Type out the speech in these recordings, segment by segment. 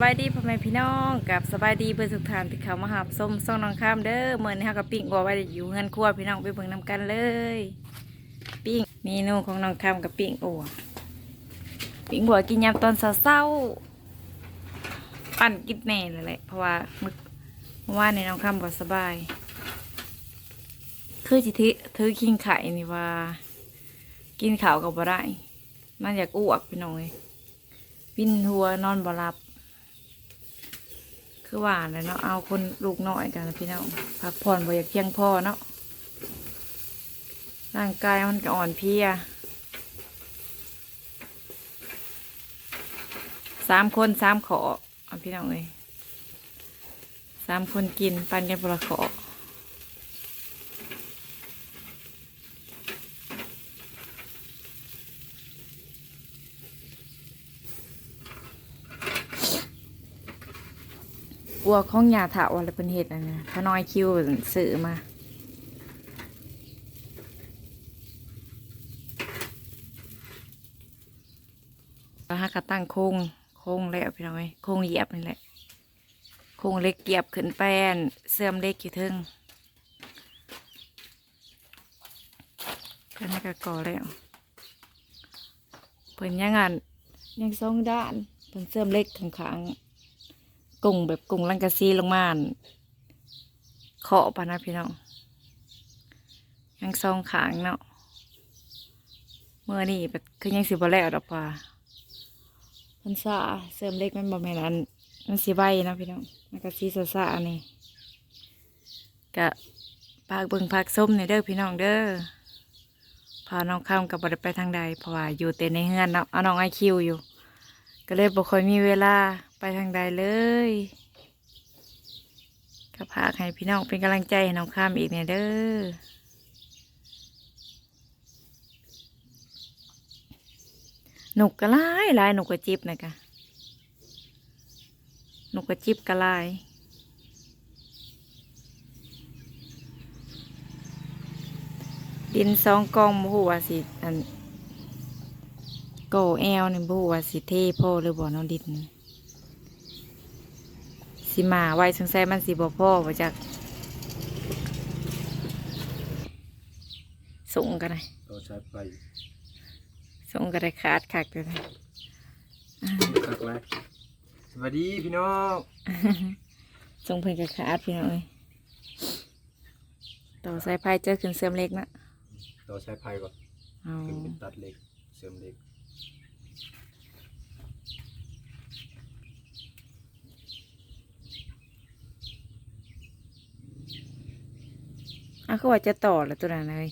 สบายดีพ่อแม่พี่น้องกับสบายดีเพื่อนสุขทานที่เขามาหาส้มซ่องน้องข้ามเด้อเมื่อนี้ฮากับปิ้งวัวไว้อยู่เงินครัวพี่น้องไปเบิ่งนำกันเลย ปิ้งเมนูของน้องข้ามกับปิ้งอัวปิ้งบัวกินยามตอนเช้าๆปั่นกินแน่เลยแหละเพราะว่ามื้อเมื่านนี้น้องข้ามบ่สบาย คือสิถือถือกินไข่นี่ว่า กินข้าวกับบ่ได้มันอยากอ้วกพี่น้องเอ้ยวินหัวนอนบ่หลับ คือหวานเลยเนาะเอาคนลูกน้อยกันพี่น้องพักผ่อนบ่อยากเพียงพอเนาะร่างกายมันก็อ่อนเพลียสามคนสามขอพี่น้องเลยสามคนกินปันกันประขอ วัวของยาถาวอะไรเป็นเห็ดอันนี้พน้อยคิวสื่อมาปลาหากระตั้งโค้งโค้งแล้วพี่น้องเอ้ยโค้งเหยียบนี่แหละโค้งเล็กเหยียบขึ้นแป้นเสื่อมเล็กอยู่ทึ่งก็นี่ก็ก่อแล้วเพิ่นยังงานยังสองด้านเพิ่นเสื่อมเล็กข้าง กุ้งแบบกุ้งลังกะซีลงมาอั่นเคาะปะนะพี่น้องยังสองขางเนาะเมื่อนี่แบบคือยังสิบแล้วดอกปลามันสาเสริมเล็กมันบ่แม่นอันมันสีใบนะพี่น้องมันก็สีสาๆนี่กะปากเบิ่งผักส้มนี่ยเด้อพี่น้องเด้อพาน้องข้ามกับบ่ได้ไปทางใดเพราะว่าอยู่แต่ในเฮือนเนาะเอาน้องไอคิวอยู่ ก็เลยบ่ค่อยมีเวลา ไปทางใดเลยก็พากให้พี่น้องเป็นกำลังใจให้น้องข้ามอีกเนี่ยเด้อหนุกกระไลายหลายหนุกกระจิบนะกะหนุกกระจิบกระไลดินสองกองบฮูว่าสิอันโกแอลนี่บฮูว่าสิเทพ่อหรือบ่เน้องดิน สิมาไว้สงสัยมันสิบ่พ่อว่าจากส่งกันเลยเราใช้ไฟส่งกันเลยขาดคักเลยนะคักแรกสวัสดีพี่น้องส่งเพิ่นกับขาดพี่น้องเอ้ยต่อสายไพ่เจอขึ้นเสื่อมเล็กนะเราใช้ไฟก่อนเอาขึ้นเป็นตัดเหล็กเสริมเหล็ก อะเขาว่าจะต่อแล้วตัวนั้นเลย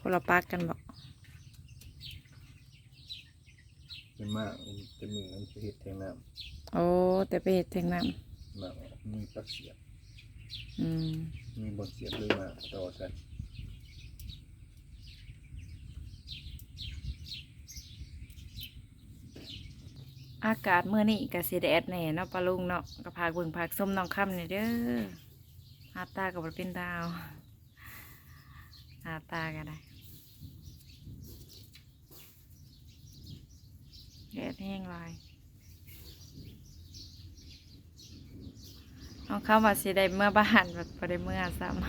คนละปากกันบอกเป็นมากเป็นมือนั้นไปเห็ดแทงน้โอ้แต่ไปเห็ดแทงน้ำมากมีปลักเสียบำอืมมีบนเสียบเลยมาต่อกันอากาศเมื่อนี้กะสีแดดแน่เนาะปลาลุงเนาะกะพากเบิ่งพากส้มน้องค่ำนี่เด้อหาตากับเป็นดาวหาตากันได้แดดแห้งลายน้องเข้าว่าสิได้เมื่อบ้านแบบบ่ได้เมื่อซ้ำ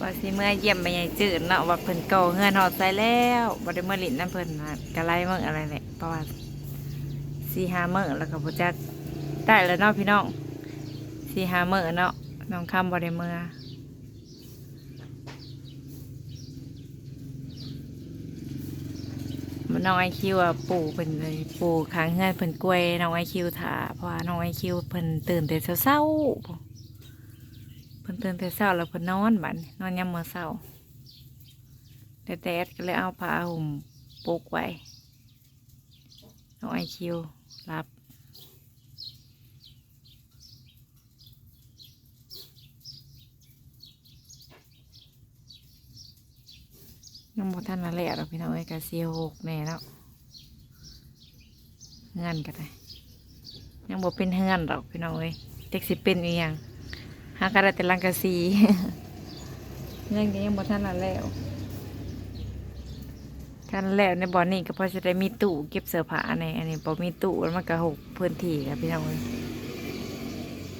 ว่าสิเมื่อเยี่ยมไปใหญ่จืดเนาะว่าเพิ่นเก่าเฮือนหอดใส่แล้วบ่ได้เมื่อลิ้นน้ำเพิ่นน่ะกะไลเมื่ออะไรแหละเพราะว่าสีห้ามื้อแล้วก็บ่จัก ได้แล้วเนาะพี่น้องสี่ห้ามื้อเนาะน้องคำบ่ได้เมื่อมันน้องไอคิวอะปู่เพิ่นเลยปู่ค้างเฮือนเพิ่นกล้วยน้องไอคิวถาเพราะว่าน้องไอคิวเพิ่นตื่นแต่เช้าๆเพิ่นตื่นแต่เช้าแล้วเพิ่นนอนบัดนี้นอนยามมื้อเช้าแดดๆก็เลยเอาผ้าห่มปกไว้น้องไอคิวรับ ยังบ่ทันละแหละหรอกพี่น้องเอ้ยกะเสียหกแน่แล้วเงินก็ได้ยังบ่เป็นเฮือนหรอกพี่น้องเอ้ยเด็กสิเป็นอีหยังหากระดาษแต่ลังกะสีเงินก็ยังบ่ทันละแล้วกันแล้วในบ่อนี่ก็พอจะได้มีตู้เก็บเสื้อผ้าในอันนี้บ่มีตู้แล้วมันก็หกพื้นที่ครับพี่น้องเอ้ย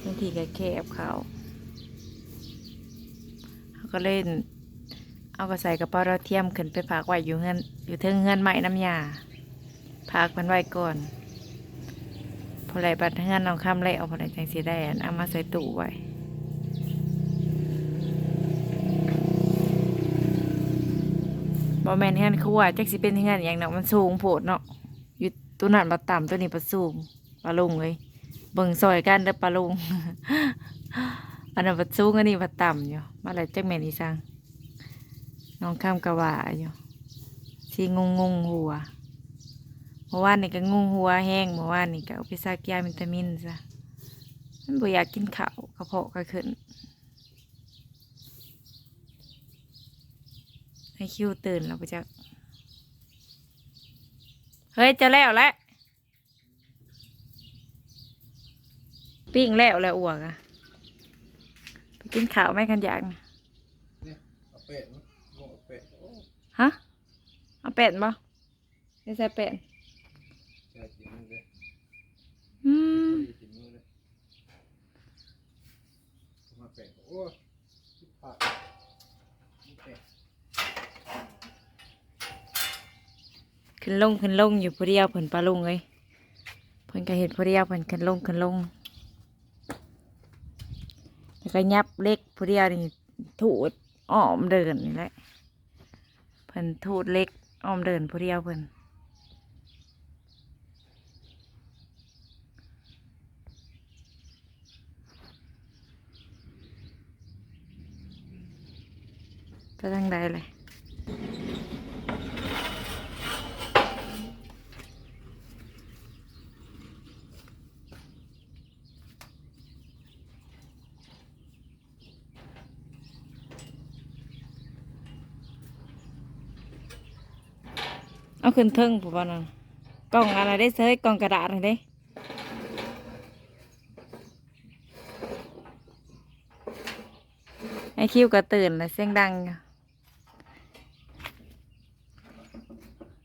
พื้นที่ก็แคบเขาเขาก็เล่น เอาก็ใส่กระเป๋าเราเทียมขึ้นไปฝากไว้อยู่เงินอยู่เทิงเงินใหม่น้ำยาพากมันไว้ก่อนพอไหลบัดเงินน้องคำเลยเอาพอไหลจังสีได้เอามาใส่ตู้ไว้บอแมนเฮือนเขาว่าจักสิเป็นเฮือนอย่างเนาะมันสูงโพดเนาะอยู่ตัวนั้นมาต่ำตัวนี้มาสูงปลาลุงเลยเบิ่งซอยกันเด้อปลาลุงอันนั้นมาสูงอันนี้มาต่ำอยู่มาแล้วจักแมนอีสัง น้องข้ามกะว่าอยู่สีงงงๆหัวเมื่อวานนี่ก็งงหัวแห้งเมื่อวานนี่ก็เอาไปซักยาวิตามินซะมันบ่อยากกินข้าวกระเพาะก็ขึ้นให้คิวตื่นแล้วปจ๊ะเฮ้ยจะแล้วแหละปิ้งแล้วแล้วอ้วกอะไปกินข้าวไหมกันอยากนะเอาเป็ดมั้ยโง่เป็ดโอ้ ฮะ เอาเป็ดบ่ไม่ใช่เป็ดอืมขึ้นลงขึ้นลงอยู่ผู้เดียวเพิ่นปลาลุงเลยเพิ่นก็เห็นผู้เดียวเพิ่นขึ้นลงขึ้นลงแล้วก็ยับเล็กผู้เดียวนี่ถูดอ้อมเดินนี่แหละ เพิ่นทูดเล็กอ้อมเดินผู้เดียวเพิ่นไปทางใดเลย เอาขึ้นเทิงผมว่านั่นกล่องอะไรได้เซยกล่องกระดาษอะไรได้ไอคิวก็ตื่นแล้วเสียงดัง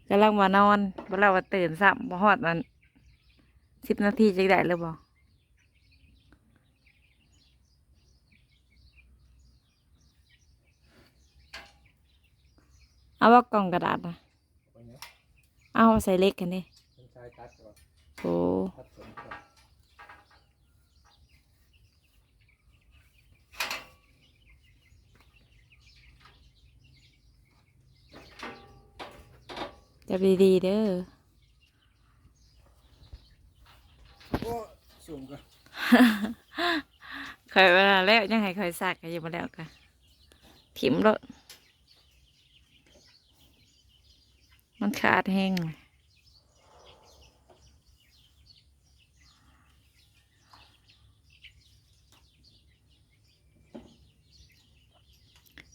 กำลังมานอนเวลาว่าตื่นสับมาหอดมันสิบนาทีจะได้หรือเปล่าเอาว่ากล่องกระดาษนะ เอาใส่เล็กกันดิเป็นชายตัดก่อนโอ้ตัดสมก่อนจับดีๆเด้อโอ้สูงก่อนเคยเวลาแล้วยังให้เคยสักกันอยู่มาแล้วกันถิ่มรถ มันขาดแห้งเลย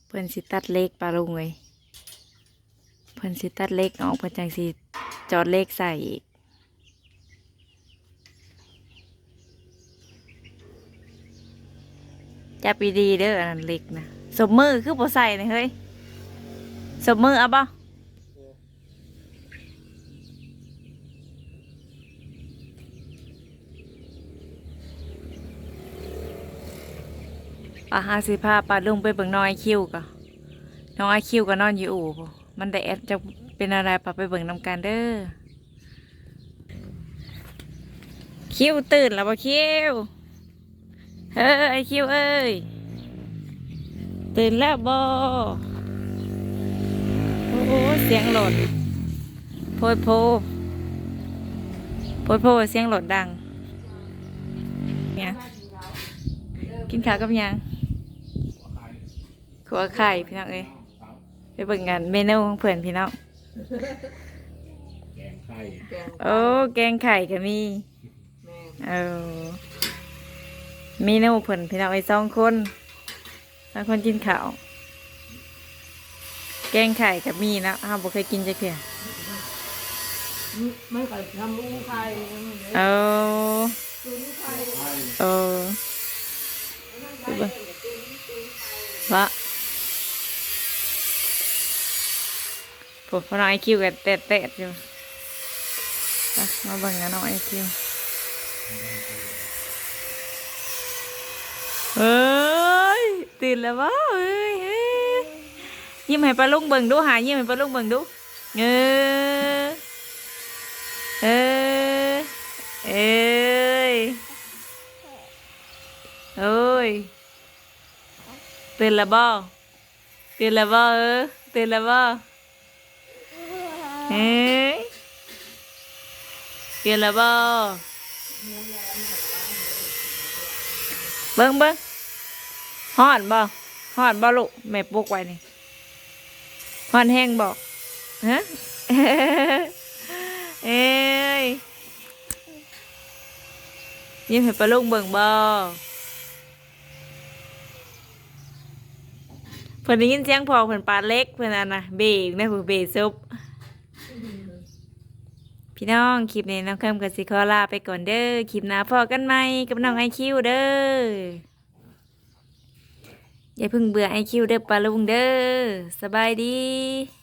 เพิ่นสิตัดเล็กปลาลุงเลยเพิ่นสิตัดเล็กออกเพิ่นจังสิจอดเล็กใส่อีกจับดีเด้ออันนั้นเล็กนะสมมือคือบ่ใส่นี่เฮ้ยสมมือเอาบ่ ปลาหาสิพาปลาลุงไปเบิ่งน้องไอคิวก็น้องไอคิวก็นอนอยู่อู่มันแดดจะเป็นอะไรปลาไปเบิ่งนำกันเด้อคิวตื่นแล้วบ่คิวเฮ้ยไอคิวเอ้ยตื่นแล้วบอโอ้โหเสียงหลดโพดโพโพดโพเสียงหลดดังเนี่ยกินข้าวกับยัง ขัวไข่พี่น้องเอ้ยไปเบิ่งกันเมนูของเพื่อนพี่น้องแกงไข่โอ้แกงไข่ก็มีเออมีเนูเพิ่นพี่น้องไอ้สองคนสองคนกินข้าวแกงไข่กับมีนะอ้าวบ่เคยกินจักเพียไม่เคยทำลูกใครเออตุ้นใครเออดูเบิ่งวะ ผมพอน้องไอคิวกับแตะแตะๆอยู่ไปมาเบิ่งกันน้องไอคิวเฮ้ยตื่นแล้ววะเฮ้ยเฮ้ยยิ้มให้ปลาลุงเบิ่งดูหายิ้มให้ปลาลุงเบิ่งดูเออเออเอ้ยเอ้ยตื่นแล้วบ่ตื่นแล้วบ่เออตื่นแล้วบ่ เฮ้ยเปลี่ยนแล้วบ่เบิ้งเบิ้งฮอดบ่ฮอดบ่ลูกแม่ปลุกไว้นี่ฮอดแห้งบ่ฮะเอ้ยยิ้มให้ปลาลูกเบิ่งบ่เพิ่นได้ยินเสียงพอเพิ่นปลาเล็กเพิ่นอันน่ะเบรกนะเพิ่นเบรกซุบ พี่น้องคลิปนี้น้องเคิมกับสิคอลาไปก่อนเด้อคลิปหน้าพอกันไหมกับน้องไอคิวเด้ออย่าเพิ่งเบื่อไอคิวเด้อปลาลุงเด้อสบายดี